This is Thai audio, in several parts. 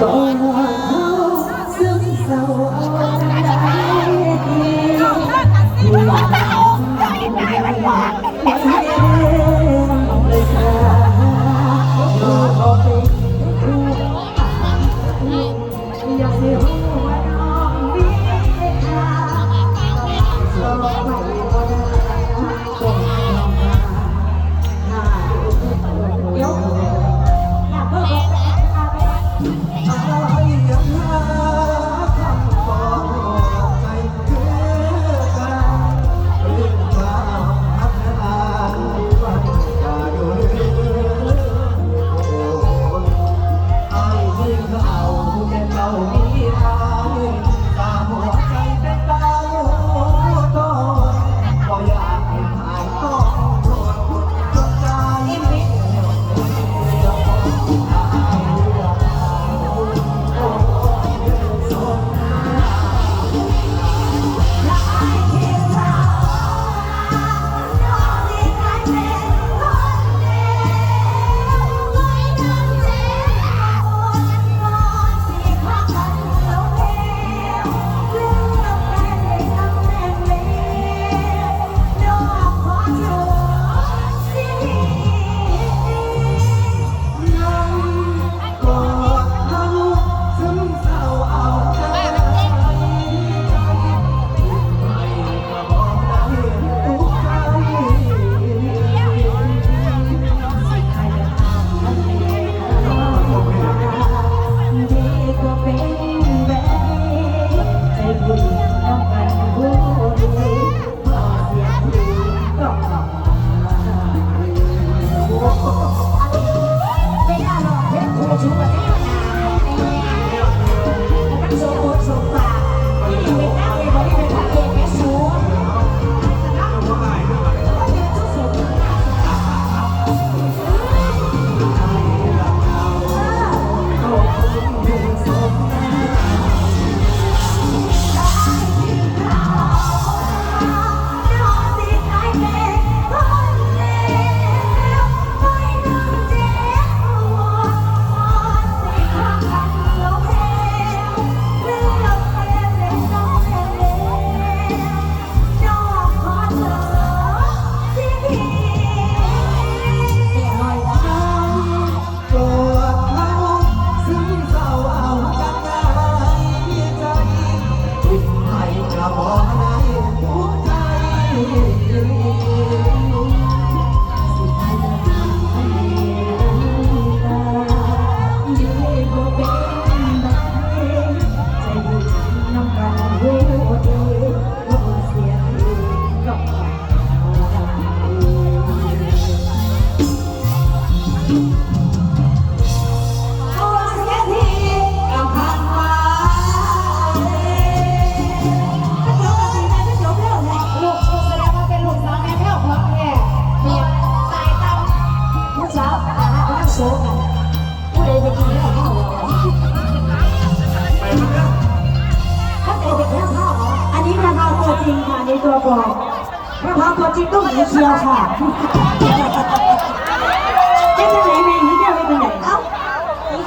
Oh.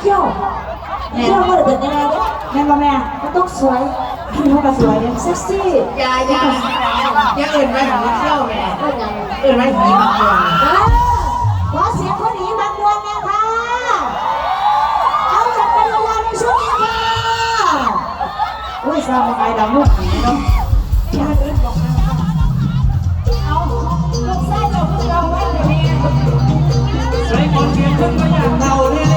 เที่ยวเที่ยวมัเด็นยังเน่ยแม่มาแม่มัต้องสวยพี่น้าก็สวยเซ็กซี่ยายายังอื่นไหมของเขี้ยวแม่อื่นไหมผีบางตัวขอเสียงคนนี้บางดวงเนี่ยค่ะเอาจับเป็นรางวัลในช่วงนี้ค่ะอุ้ยสร้างมาไกลดำลูกผีเนาะสวยคนเกียรติก็อยากเตาเนี่ย